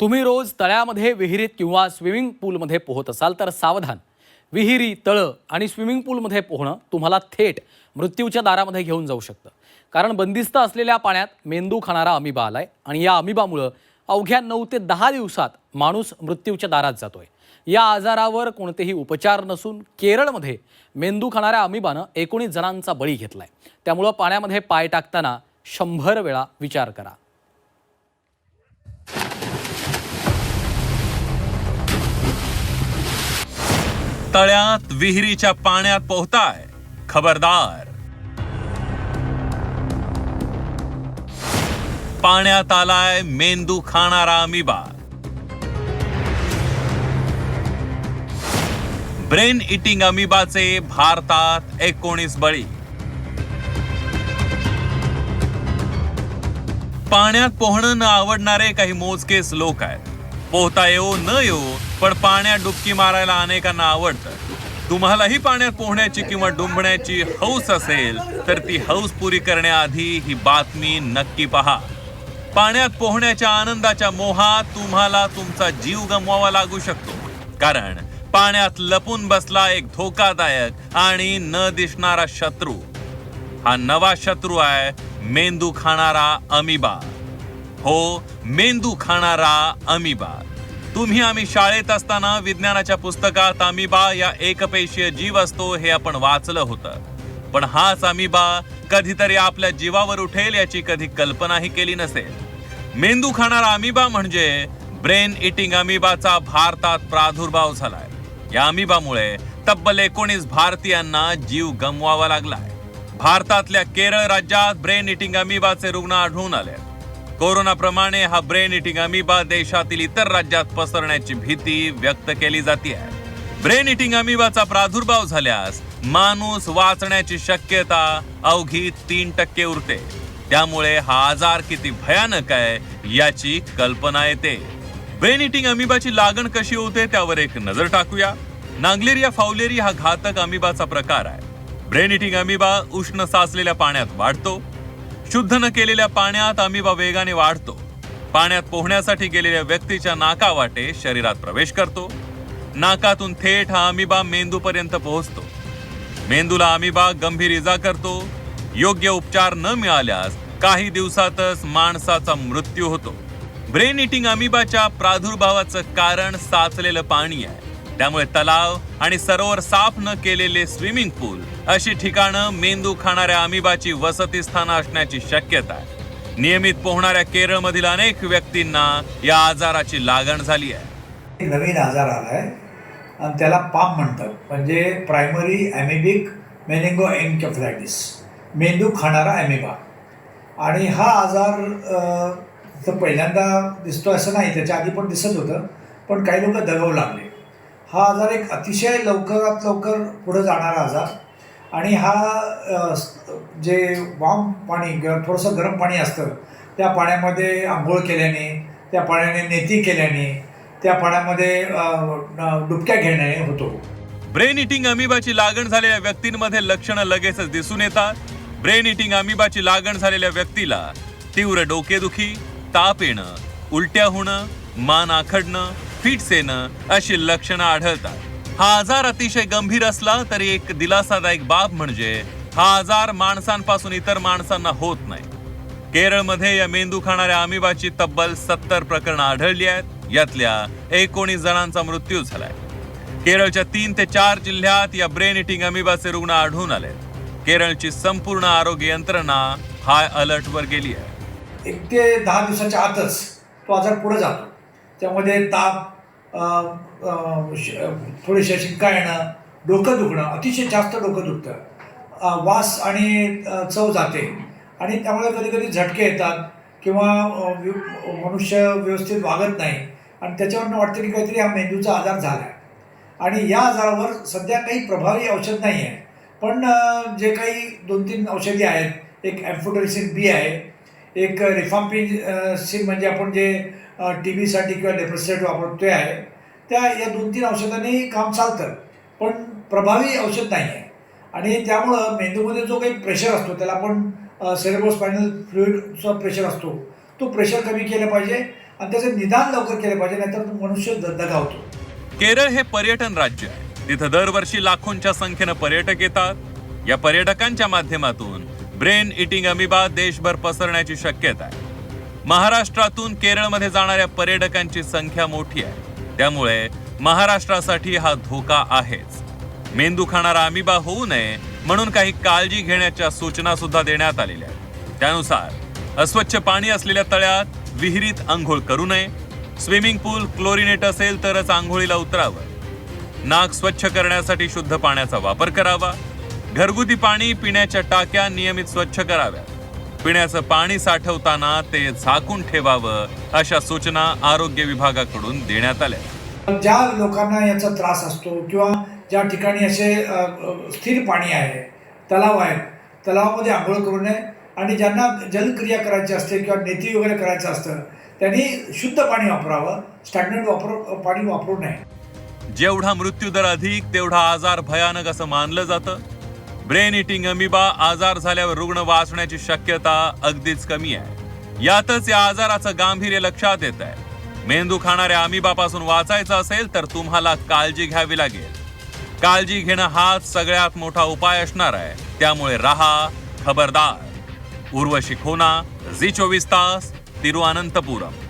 तुम्ही रोज तळ्यामध्ये विहिरीत किंवा स्विमिंग पूलमध्ये पोहत असाल तर सावधान. विहिरी तळं आणि स्विमिंग पूलमध्ये पोहणं तुम्हाला थेट मृत्यूच्या दारामध्ये घेऊन जाऊ शकतं. कारण बंदिस्त असलेल्या पाण्यात मेंदू खाणारा अमिबा आलाय आणि या अमिबामुळं अवघ्या नऊ ते दहा दिवसात माणूस मृत्यूच्या दारात जातोय. या आजारावर कोणतेही उपचार नसून केरळमध्ये मेंदू खाणाऱ्या अमिबानं एकोणीस जणांचा बळी घेतलाय. त्यामुळं पाण्यामध्ये पाय टाकताना शंभर वेळा विचार करा. तळ्यात विहिरीच्या पाण्यात पोहताय खबरदार. पाण्यात आलाय मेंदू खाणारा अमिबा ब्रेन इटिंग अमिबाचे भारतात एकोणीस बळी. पाण्यात पोहणं न आवडणारे काही मोजकेच लोक आहेत. पोहता येऊ न येऊ पण पाण्यात डुबकी मारायला अनेकांना आवडतं. तुम्हालाही पाण्यात पोहण्याची किंवा डुंबण्याची हौस असेल तर ती हौस पुरी करण्याआधी ही बातमी नक्की पहा. पाण्यात पोहण्याच्या आनंदाच्या मोहात तुम्हाला तुमचा जीव गमवावा लागू शकतो. कारण पाण्यात लपून बसला एक धोकादायक आणि न दिसणारा शत्रू. हा नवा शत्रू आहे मेंदू खाणारा अमिबा. हो मेंदू खाणारा अमिबा. तुम्ही आम्ही शाळेत असताना विज्ञानाच्या पुस्तकात अमिबा या एकपेशीय जीव असतो हे आपण वाचलं होतं. पण हाच अमिबा कधीतरी आपल्या जीवावर उठेल याची कधी कल्पनाही केली नसेल. मेंदू खाणारा अमिबा म्हणजे ब्रेन इटिंग अमिबाचा भारतात प्रादुर्भाव झालाय. या अमिबामुळे तब्बल एकोणीस भारतीयांना जीव गमवावा लागलाय. भारतातल्या केरळ राज्यात ब्रेन इटिंग अमिबाचे रुग्ण आढळून आले कोरोनाप्रमाणे हा ब्रेन इटिंग अमिबा देशातील इतर राज्यात पसरण्याची भीती व्यक्त केली जाते. ब्रेन इटिंग अमिबाचा प्रादुर्भाव झाल्यास माणूस वाचण्याची शक्यता अवघी तीन टक्के उरते. त्यामुळे हा आजार किती भयानक आहे याची कल्पना येते. ब्रेन इटिंग अमिबाची लागण कशी होते त्यावर एक नजर टाकूया. नांगलेरिया फावलेरी हा घातक अमिबाचा प्रकार आहे. ब्रेन इटिंग अमिबा उष्ण साचलेल्या पाण्यात वाढतो. शुद्ध न केलेल्या पाण्यात अमिबा वेगाने वाढतो. पाण्यात पोहण्यासाठी गेलेल्या व्यक्तीच्या नाकावाटे शरीरात प्रवेश करतो. नाकातून थेट हा अमिबा मेंदूपर्यंत पोहोचतो. मेंदूला अमिबा गंभीर इजा करतो. योग्य उपचार न मिळाल्यास काही दिवसातच माणसाचा मृत्यू होतो. ब्रेन इटिंग अमिबाच्या प्रादुर्भावाचं कारण साचलेलं पाणी आहे. त्यामुळे तलाव आणि सरोवर साफ न केलेले स्विमिंग पूल अशी ठिकाणं मेंदू खाणाऱ्या अमिबाची वसतीस्थानं असण्याची शक्यता आहे. नियमित पोहणाऱ्या केरळमधील अनेक व्यक्तींना या आजाराची लागण झाली आहे. नवीन आजार आला आहे आणि त्याला पाम म्हणतात. म्हणजे प्रायमरी ॲमिबिक मेनिंगो एन्केफ्लायटिस मेंदू खाणारा ॲमिबा आणि हा आजार तर पहिल्यांदा दिसतो असं नाही. त्याच्या आधी पण दिसत होतं. पण काही लोक दगावू लागले. हा आजार एक अतिशय लवकरात लवकर पुढं जाणारा आजार. आणि हा जे वाम पाणी ग थोडंसं गरम पाणी असतं त्या पाण्यामध्ये आंघोळ केल्याने त्या पाण्याने नेती केल्याने त्या पाण्यामध्ये डुबक्या घेण्याने होतो. ब्रेन इटिंग अमिबाची लागण झालेल्या व्यक्तींमध्ये लक्षणं लगेचच दिसून येतात. ब्रेन इटिंग अमिबाची लागण झालेल्या व्यक्तीला तीव्र डोकेदुखी ताप येणं उलट्या होणं मान आखडणं फिट्स येणं अशी लक्षणं आढळतात. हा आजार अतिशय गंभीर असला तरी एक दिलासादायक बाब म्हणजे हा आजार माणसांपासून इतर माणसांना होत नाही. केरळमध्ये या मेंदू खाणाऱ्या अमिबाची तब्बल सत्तर प्रकरणं आढळली आहेत. यातल्या एकोणीस जणांचा मृत्यू झालाय. केरळच्या तीन ते चार जिल्ह्यात या ब्रेन इटिंग अमिबाचे रुग्ण आढळून आले केरळची संपूर्ण आरोग्य यंत्रणा हाय अलर्टवर गेली आहे. एक ते दहा दिवसाच्या आतच तो आजार पुढे जातो. त्यामध्ये ताप अ, श- शिंका येणं डोकं दुखणं अतिशय जास्त डोकं दुखतं. वास आणि चव जाते. आणि त्यामुळे कधी कधी झटके येतात किंवा व्य- मनुष्य व्यवस्थित वागत नाही. आणि त्याच्यावरनं वाटतं की काहीतरी हा मेंदूचा आजार झाला आहे आणि या आजारावर सध्या काही प्रभावी औषध नाही आहे पण जे काही दोन तीन औषधी आहेत एक ॲम्फोटेरिसिन बी आहे एक रिफाम्पिन सिन म्हणजे आपण जे टी व्हीसाठी किंवा डेप्रेसेट वापरतो आहे. त्या या दोन तीन औषधांनी काम चालतं पण प्रभावी औषध नाही आहे. आणि त्यामुळं मेंदूमध्ये जो काही प्रेशर असतो त्याला आपण सेरेब्रोस्पायनल फ्लुईडचा प्रेशर असतो तो प्रेशर कमी केला पाहिजे आणि त्याचं निदान लवकर केलं पाहिजे नाहीतर मनुष्य दगावतो. केरळ हे पर्यटन राज्य आहे. तिथं दरवर्षी लाखोंच्या संख्येनं पर्यटक येतात. या पर्यटकांच्या माध्यमातून ब्रेन इटिंग अमिबा देशभर पसरण्याची शक्यता आहे. महाराष्ट्रातून केरळमध्ये जाणाऱ्या पर्यटकांची संख्या मोठी आहे. त्यामुळे महाराष्ट्रासाठी हा धोका आहेच. मेंदू खाणारा अमिबा होऊ नये म्हणून काही काळजी घेण्याच्या सूचना सुद्धा देण्यात आलेल्या आहेत. त्यानुसार अस्वच्छ पाणी असलेल्या तळ्यात विहिरीत आंघोळ करू नये. स्विमिंग पूल क्लोरिनेट असेल तरच आंघोळीला उतरावं. नाक स्वच्छ करण्यासाठी शुद्ध पाण्याचा वापर करावा. घरगुती पाणी पिण्याच्या टाक्या नियमित स्वच्छ कराव्यात. पिण्याचं पाणी साठवताना ते झाकून ठेवावं अशा सूचना आरोग्य विभागाकडून देण्यात आल्या. ज्या लोकांना याचा त्रास असतो किंवा ज्या ठिकाणी असे स्थिर पाणी आहे तलाव आहेत तलावामध्ये आंघोळ करू नये आणि ज्यांना जलक्रिया करायची असते किंवा नेती वगैरे करायचं असतं त्यांनी शुद्ध पाणी वापरावं स्टँडर्ड वापर पाणी वापरू नये. जेवढा मृत्यूदर अधिक तेवढा आजार भयानक असं मानलं जातं. ब्रेन इटिंग अमिबा आजार झाल्यावर रुग्ण वाचण्याची शक्यता अगदीच कमी आहे. यातच या आजाराचं गांभीर्य लक्षात येत आहे. मेंदू खाणाऱ्या अमिबापासून वाचायचं असेल तर तुम्हाला काळजी घ्यावी लागेल. काळजी घेणं हाच सगळ्यात मोठा उपाय असणार आहे. त्यामुळे राहा खबरदार. उर्वशी खोना झी चोवीस तास तिरुअनंतपुरम.